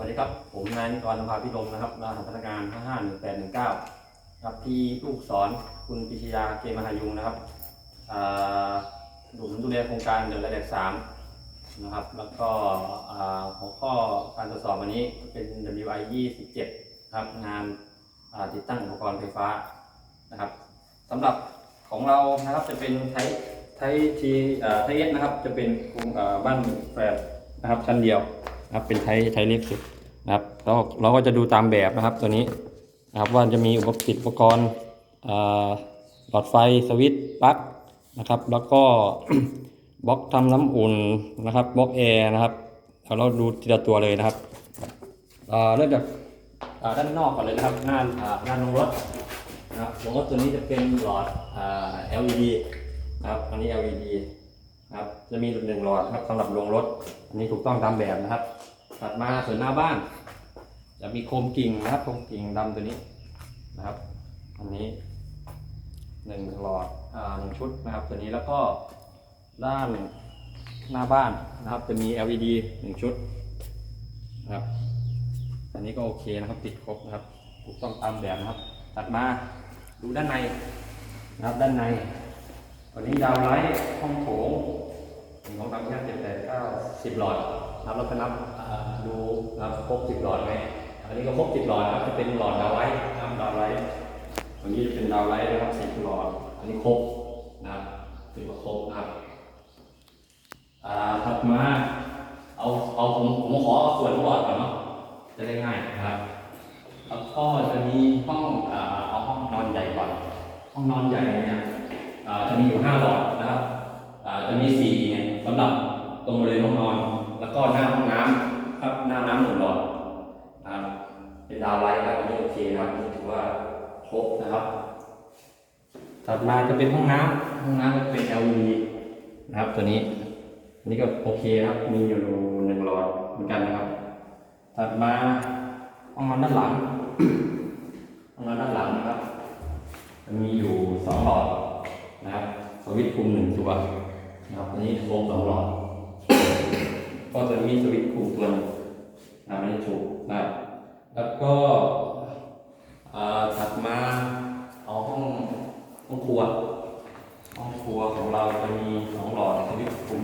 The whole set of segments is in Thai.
วัสดีครับ ผมนายนิกรนภาพิรมนะครับรหัสพนักงาน 551819ครับที่ลูกศรคุณปิชยาเกมหายุงนะครับดูผมดูแลโครงการเดือนละแดกสามนะครับ แล้วก็หัวข้อการตรวจสอบวันนี้เป็น WI 27ครับงานติดตั้งอุปกรณ์ไฟฟ้านะครับสำหรับของเรานะครับจะเป็นไทยไทยทีไทยเอสนะครับ จะเป็นบ้านแฝดนะครับชั้นเดียว นะครับเป็นไทยไทยเล็กสุดนะครับแล้วเราก็จะดูตามแบบนะครับตัวนี้นะครับว่าจะมีอุปกรณ์อุปกรณ์หลอดไฟสวิตช์ปลั๊กนะครับ แล้วก็บล็อกทำน้ำอุ่นนะครับบล็อกแอร์นะครับเดี๋ยวเราดูทีละตัวเลยนะครับเริ่มจากด้านนอกก่อนเลยนะครับหน้าอ่าหน้าลงรถนะครับลงรถตัวนี้จะเป็นหลอดอ LED นะครับอันนี้ LED นะครับจะมีหนึ่งหลอดนะครับสำหรับลงรถอันนี้ถูกต้องตามแบบนะครับถัดมาส่วนหน้าบ้าน จะมีโคมกิ่งนะครับโคมกิ่งดำตัวนี้นะครับ อันนี้หนึ่งหลอดอ่าหนึ่งชุดนะครับ ตัวนี้แล้วก็ด้านหน้าบ้านนะครับ จะมี LED หนึ่งชุดนะครับ อันนี้ก็โอเคนะครับติดครบนะครับ ถูกต้องตามแบบนะครับถัดมาดูด้านในนะครับด้านใน วันนี้ดาวไลท์ห้องโถง หนึ่งสองสามสี่เจ็ดแปดเก้าสิบหลอดนับแล้วก็นับดูนับครบสิบหลอดไหมอันนี้ก็ครบสิบหลอดครับจะเป็นหลอดดาวไลท์นะครับดาวไลท์ตัวนี้จะเป็นดาวไลท์นะครับสิบหลอด อันนี้ครบนะครับถือว่าครบนะครับอ่าถัดมาเอาเอาผมผมขอเอาส่วนหลอดก่อนเนาะจะได้ง่ายนะครับแล้วก็จะมีห้องอ่าเอาห้องนอนใหญ่ก่อนห้องนอนใหญ่เนี่ยอ่าจะมีอยู่ห้าหลอดนะครับอ่าจะมีสี่เนี่ย สำหรับตรงบริเวณห้องนอน แล้วก็หน้าห้องน้ำครับหน้าน้ำหนึ่งหลอดนะครับเป็นดาวไลท์ครับอันนี้โอเคนะครับอันนี้ถือว่าครบนะครับ ถัดมาจะเป็นห้องน้ำห้องน้ำก็เป็น LED นะครับตัวนี้อันนี้ก็โอเคนะครับมีอยู่หนึ่งหลอดเหมือนกันนะครับถัดมาห้องนอนด้านหลังห้องนอนด้านหลังนะครับจะมีอยู่สองหลอดนะครับสวิตช์คุมหนึ่งตัว นะครับอันนี้โฟมสองหลอด ก็จะมีสวิตช์คุมตัวหนึงนะครับอันนี้ถูกนะแล้วก็ถัดมาเอาห้องห้องครัว ห้องครัวของเราจะมีสองหลอดสวิตช์คุม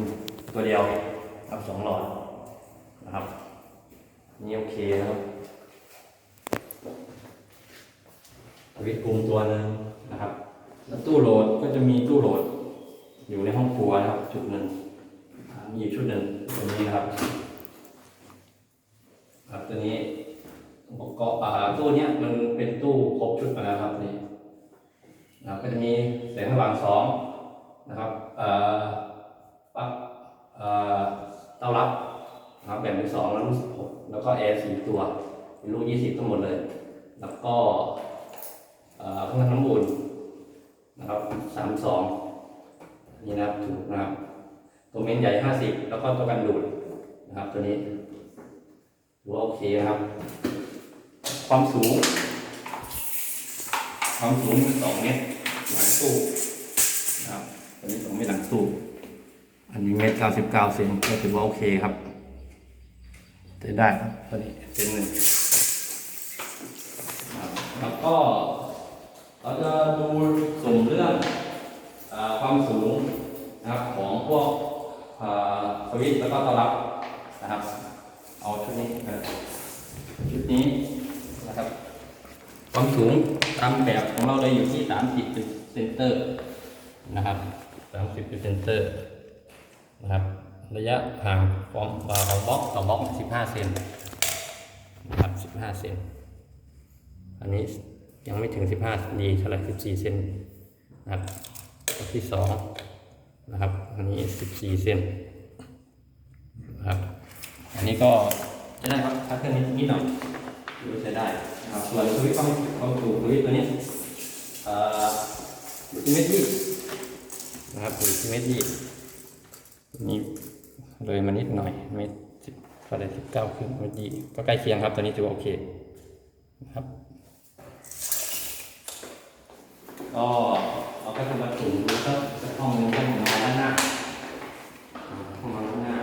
ตัวเดียวครับสองหลอดนะครับนี่โอเคนะครับสวิตช์คุมตัวหนึงนะครับ แล้วตู้โหลดก็จะมีตู้โหลด อยู่ในห้องครัวนะครับ จุดหนึ่งมีอยู่ชุดหนึ่งตัวนี้นะครับ ครับตัวนี้อุปกรณ์อ่าตู้เนี้ยมันเป็นตู้ครบชุดมาแล้วครับนี่นะก็จะมีแสงสว่างสองนะครับเอ่อปลั๊กเอ่อเต้ารับนะครับแบ่งเป็นสองแล้วลูกสิบหกแล้วก็แอร์สี่ตัวเป็นลูกยี่สิบทั้งหมดเลย แล้วก็เอ่อเครื่องทำน้ำอุ่นนะครับสามสอง นี่นะครับถูกนะครับ ตัวเมนใหญ่ห้าสิบแล้วก็ตัวกันดูดนะครับ ตัวนี้ถือว่าโอเคนะครับ ความสูง ความสูงสองเมตรหลังตู้นะครับตัวนี้สองเมตรหลังตู้อันนี้เมตรเก้าสิบเก้าเซนก็ถือว่าโอเคครับใช้ได้ครับตัวนี้เซนหนึ่งแล้วก็เราจะดูสุ่มเรื่อง นะครับของพวกสวิตแล้วก็ตัวรับนะครับ เอาชุดนี้กันชุดนี้นะครับ ความสูงตามแบบของเราเลยอยู่ที่ 30จุดเซนเตอร์นะครับ 30จุดเซนเตอร์นะครับ ระยะห่างของของบล็อกต่อบล็อก 15 เซนนะครับ 15 เซนอันนี้ยังไม่ถึง 15ดีเท่าไหร่14 เซนนะครับตัวที่สอง นะครับ อันนี้ 14 เซนนะครับ อันนี้ก็จะได้ครับถ้าเครื่องนี้นิดหน่อยดูใช้ได้นะครับส่วนสวิตช์ความความสูงสวิตช์ตัวนี้เอ่ออยู่ที่เมตรยี่นะครับอยู่ที่เมตรยี่นี่เลยมานิดหน่อยเมตรสิบเท่าไหร่สิบเก้าครึ่งเมตรยี่ก็ใกล้เคียงครับ ตัวนี้ถือว่าโอเคนะครับก็เราก็จะมาถึงดูสักสักห้องหนึงห้องนอนด้านหน้าห้องนอนด้านหน้า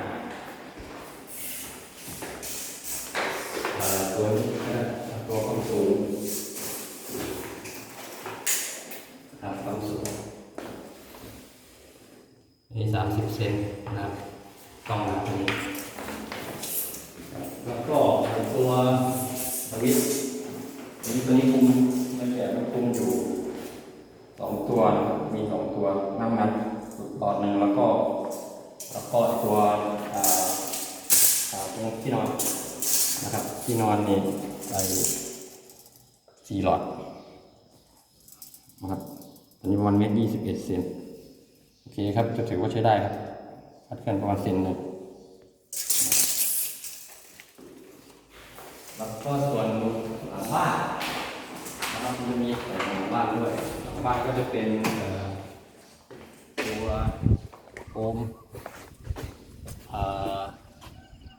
เซนนะครับกล้องตัวนี้ แล้วก็ตัวสวิตช์ตัวนี้ตัวนี้คุมมันแต่มันคุมอยู่สองตัวนะครับมีสองตัวนั่งนั้นหลอดหนึ่งแล้วก็ แล้วก็ตัวตรงที่นอนนะครับ ที่นอนนี่ไอสี่หลอดนะครับตัวนี้ประมาณเมตรยี่สิบเอ็ดเซน อเคครับจะถือว่าใช้ได้ครับคัดกันประมาณเซนหนึ่งแล้วก็ส่วนหลังบ้านนะครับมันจะมีส่วนหลังบ้านด้วยหลังบ้านก็จะเป็นตัวโฟมอ่อ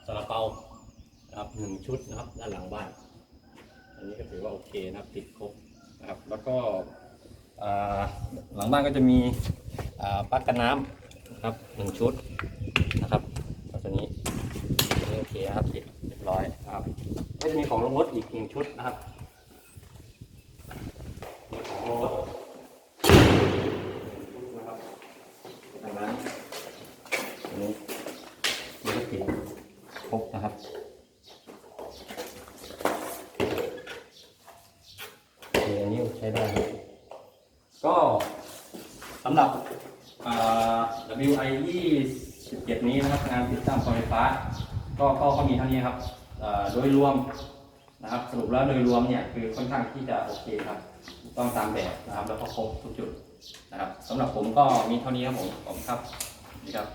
ซาลาเปานะครับหนึ่งชุดนะครับด้านหลังบ้าน อันนี้ก็ถือว่าโอเคนะครับติดครบนะครับแล้วก็อ่อหลังบ้านก็จะมี ปลั๊กกันน้ำนะครับหนึ่งชุดนะครับตัวนี้โอเคนะครับติดเรียบร้อยครับก็จะมีของลงรถอีกหนึ่งชุดนะครับของลงรถนะครับดังนั้นอันนี้มีก็ติดครบนะครับโอเคอันนี้ใช้ได้ก็สำหรับ WI 27นี้นะครับงานติดตั้งไฟฟ้า ก็ก็ก็มีเท่านี้ครับโดยรวมนะครับสรุปแล้วโดยรวมเนี่ยคือค่อนข้างที่จะโอเคครับต้องตามแบบนะครับ แล้วก็ครบทุกจุดนะครับสำหรับผมก็มีเท่านี้ครับผมผมครับนี่ครับ